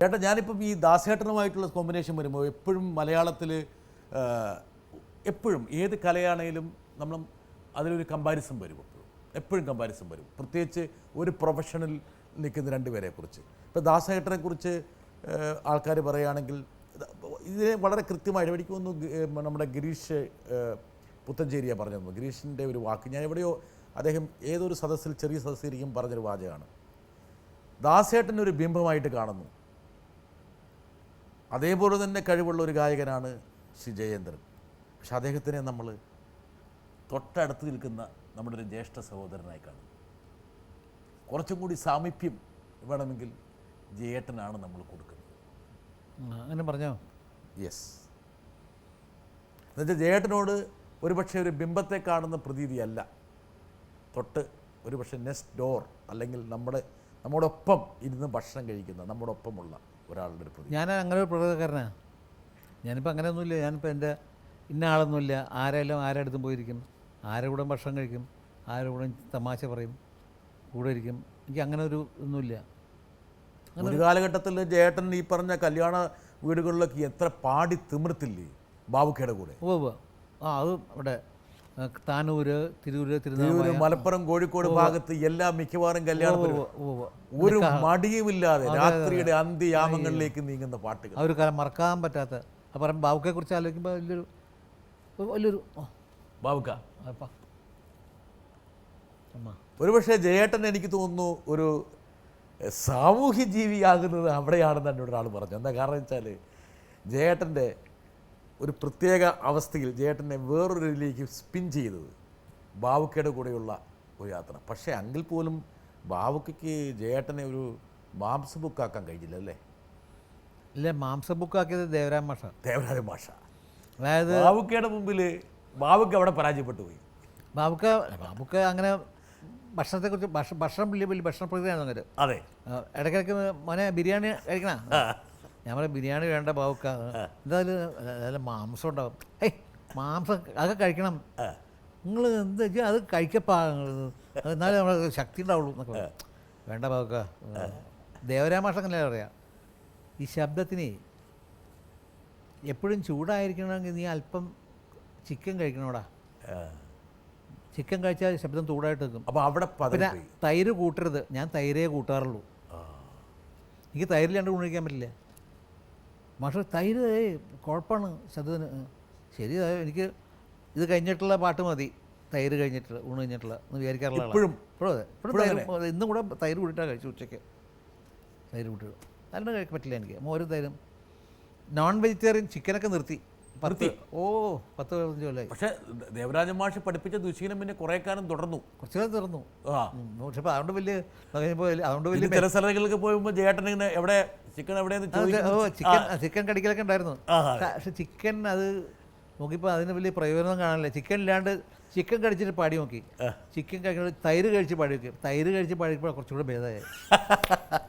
ചേട്ടാ ഞാനിപ്പം ഈ ദാസേട്ടനുമായിട്ടുള്ള കോമ്പിനേഷൻ വരുമ്പോൾ എപ്പോഴും മലയാളത്തിൽ എപ്പോഴും ഏത് കലയാണേലും നമ്മൾ അതിലൊരു കമ്പാരിസൺ വരും എപ്പോഴും. എപ്പോഴും കമ്പാരിസൺ വരും. പ്രത്യേകിച്ച് ഒരു പ്രൊഫഷണൽ നിൽക്കുന്ന രണ്ടുപേരെ കുറിച്ച്. ഇപ്പോൾ ദാസേട്ടനെ കുറിച്ച് ആൾക്കാർ പറയുകയാണെങ്കിൽ ഇത് ഇതിനെ വളരെ കൃത്യമായിട്ട് എനിക്ക് നമ്മുടെ ഗിരീഷ് പുത്തഞ്ചേരിയാണ് പറഞ്ഞത്. ഗിരീഷിന്റെ ഒരു വാക്ക്. ഞാൻ എവിടെയോ അദ്ദേഹം ഏതൊരു സദസ്സിൽ ചെറിയ സദസ്സിരിക്കും പറഞ്ഞൊരു വാചകമാണ്. ദാസേട്ടൻ ഒരു ബിംബമായിട്ട് കാണുന്നു. അതേപോലെ തന്നെ കഴിവുള്ള ഒരു ഗായകനാണ് ശ്രീ ജയേന്ദ്രൻ. പക്ഷെ അദ്ദേഹത്തിനെ നമ്മൾ തൊട്ടടുത്ത് നിൽക്കുന്ന നമ്മുടെ ഒരു ജ്യേഷ്ഠ സഹോദരനായി കാണുന്നു. കുറച്ചും കൂടി സാമീപ്യം വേണമെങ്കിൽ ജയേട്ടനാണ് നമ്മൾ കൊടുക്കുന്നത്. അങ്ങനെ പറഞ്ഞോ? യെസ് എന്നുവെച്ചാൽ ജയേട്ടനോട് ഒരുപക്ഷെ ഒരു ബിംബത്തെ കാണുന്ന പ്രതീതിയല്ല. തൊട്ട് ഒരുപക്ഷെ നെക്സ്റ്റ് ഡോർ അല്ലെങ്കിൽ നമ്മുടെ നമ്മോടൊപ്പം ഇരുന്ന് ഭക്ഷണം കഴിക്കുന്ന നമ്മോടൊപ്പമുള്ള ഒരാളുടെ ഒരു പ്രതി ഞാൻ അങ്ങനെ ഒരു പ്രകൃതക്കാരനാണ് ഞാനിപ്പോൾ അങ്ങനെയൊന്നുമില്ല. ഞാനിപ്പോൾ എന്റെ ഇന്ന ആളൊന്നുമില്ല. ആരെല്ലാം ആരുടെ അടുത്തും പോയിരിക്കും? ആരുടെ കൂടെ ഭക്ഷണം കഴിക്കും? ആരുടെ കൂടെ തമാശ പറയും? കൂടെ ഇരിക്കും? എനിക്ക് അങ്ങനെ ഒരു ഒന്നുമില്ല ഒരു കാലഘട്ടത്തിൽ ജേട്ടൻ ഈ പറഞ്ഞ കല്യാണ വീടുകളിലൊക്കെ എത്ര പാടി തിമിർത്തില്ലേ ബാബുക്കയുടെ കൂടെ? ഓ ആ അത് അവിടെ താനൂര് തിരൂര് തിരുനാവായ. മലപ്പുറം കോഴിക്കോട് ഭാഗത്ത് എല്ലാ മിക്കവാറും കല്യാണ. ഒരു മടിയുമില്ലാതെ രാത്രിയുടെ അന്ത്യയാമങ്ങളിലേക്ക് നീങ്ങുന്ന പാട്ടുകൾ. കാലം മറക്കാൻ പറ്റാത്ത. പറയും ബാബുക്കെ കുറിച്ച് ആലോചിക്കുമ്പോൾ വലിയൊരു വലിയൊരു ബാബുക്ക. അപ്പാ ഒരുപക്ഷെ ജയേട്ടൻ എനിക്ക് തോന്നുന്നു ഒരു സാമൂഹ്യ ജീവിയാകുന്നത് അവിടെയാണെന്ന് എന്നോട് ഒരാൾ പറഞ്ഞു. എന്താ കാരണം വെച്ചാൽ ജയേട്ടന്റെ ഒരു പ്രത്യേക അവസ്ഥയിൽ ജയേട്ടനെ വേറൊരു ഇതിലേക്ക് സ്പിൻ ചെയ്തത് ബാവുക്കയുടെ കൂടെയുള്ള ഒരു യാത്ര. പക്ഷേ അങ്കിൽ പോലും ബാവുക്കയ്ക്ക് ജയേട്ടനെ ഒരു മാംസ ബുക്കാക്കാൻ കഴിഞ്ഞില്ല അല്ലേ? ഇല്ല മാംസ ബുക്കാക്കിയത് ദേവരാജ മാഷ. ദേവരാജ ഭാഷ അതായത് ബാവുക്കയുടെ മുമ്പിൽ ബാവുക്ക അവിടെ പരാജയപ്പെട്ടു പോയി. ബാബുക്ക ബാബുക്ക അങ്ങനെ ഭക്ഷണത്തെക്കുറിച്ച് ഭക്ഷ ഭക്ഷണം വലിയ വലിയ ഭക്ഷണ പ്രകൃതിയാണ് അങ്ങനെ അതെ ഇടയ്ക്കിടയ്ക്ക് മോനെ ബിരിയാണി കഴിക്കണ? ഞാൻ പറയാം ബിരിയാണി വേണ്ട ബാവുക്ക എന്തായാലും മാംസം ഉണ്ടാവും. ഏയ് മാംസം അതൊക്കെ കഴിക്കണം. നിങ്ങൾ എന്താ വെച്ചാൽ അത് കഴിക്കപ്പാ എന്നാലേ നമ്മളെ ശക്തി ഉണ്ടാവുള്ളൂ എന്നൊക്കെ പറയും. വേണ്ട ബാവുക്ക ദേവരാമാഷം അങ്ങനെ പറയാം? ഈ ശബ്ദത്തിന് എപ്പോഴും ചൂടായിരിക്കണമെങ്കിൽ നീ അല്പം ചിക്കൻ കഴിക്കണോടാ. ചിക്കൻ കഴിച്ചാൽ ശബ്ദം ചൂടായിട്ട് നിൽക്കും. അപ്പോൾ അവിടെ പിന്നെ തൈര് കൂട്ടരുത്. ഞാൻ തൈരേ കൂട്ടാറുള്ളൂ. എനിക്ക് തൈരിൽ രണ്ട് കഴിക്കാൻ പറ്റില്ല. മാഷ് തൈര് കുഴപ്പമാണ്. ശബ്ദത്തിന് ശരി എനിക്ക് ഇത് കഴിഞ്ഞിട്ടുള്ള പാട്ട് മതി. തൈര് കഴിഞ്ഞിട്ടുള്ള ഊണ് കഴിഞ്ഞിട്ടുള്ള എന്ന് വിചാരിക്കാറുള്ള. ഇപ്പോഴും? ഇപ്പോഴും അതെ. ഇപ്പോഴും ഇന്നും കൂടെ തൈര് കൂട്ടിയിട്ടാണ് കഴിച്ചു ഉച്ചയ്ക്ക്. തൈര് കൂട്ടിയിട്ട്. അല്ലാണ്ട് കഴിക്കാൻ പറ്റില്ല എനിക്ക്. മോരും തൈരും. നോൺ വെജിറ്റേറിയൻ ചിക്കനൊക്കെ നിർത്തി. നിർത്തി? ഓ പത്ത് പതിനഞ്ച് കൊല്ലമായി പക്ഷേ ദേവരാജൻ മാഷ് പഠിപ്പിച്ച ദുശീലം പിന്നെ കുറേ കാലം തുടർന്നു. കുറച്ച് കാലം തുടർന്നു. ആ. പക്ഷെ അതുകൊണ്ട് വലിയ അതുകൊണ്ട് വലിയ ചില സ്ഥലങ്ങളിലൊക്കെ പോകുമ്പോൾ ജേട്ടൻ ഇങ്ങനെ എവിടെ ചിക്കൻ എവിടെയെന്ന് ചിക്കൻ കടിക്കലൊക്കെ ഉണ്ടായിരുന്നു. പക്ഷെ ചിക്കൻ അത് നോക്കിയപ്പോൾ അതിന് വലിയ പ്രയോജനം കാണാനില്ല. ചിക്കൻ ഇല്ലാണ്ട് ചിക്കൻ കടിച്ചിട്ട് പാടി നോക്കി. ചിക്കൻ കഴിക്കുന്നത് തൈര് കഴിച്ച് പാടി നോക്കി. തൈര് കഴിച്ച് പാടിയപ്പോൾ കുറച്ചുകൂടെ ഭേദമായി.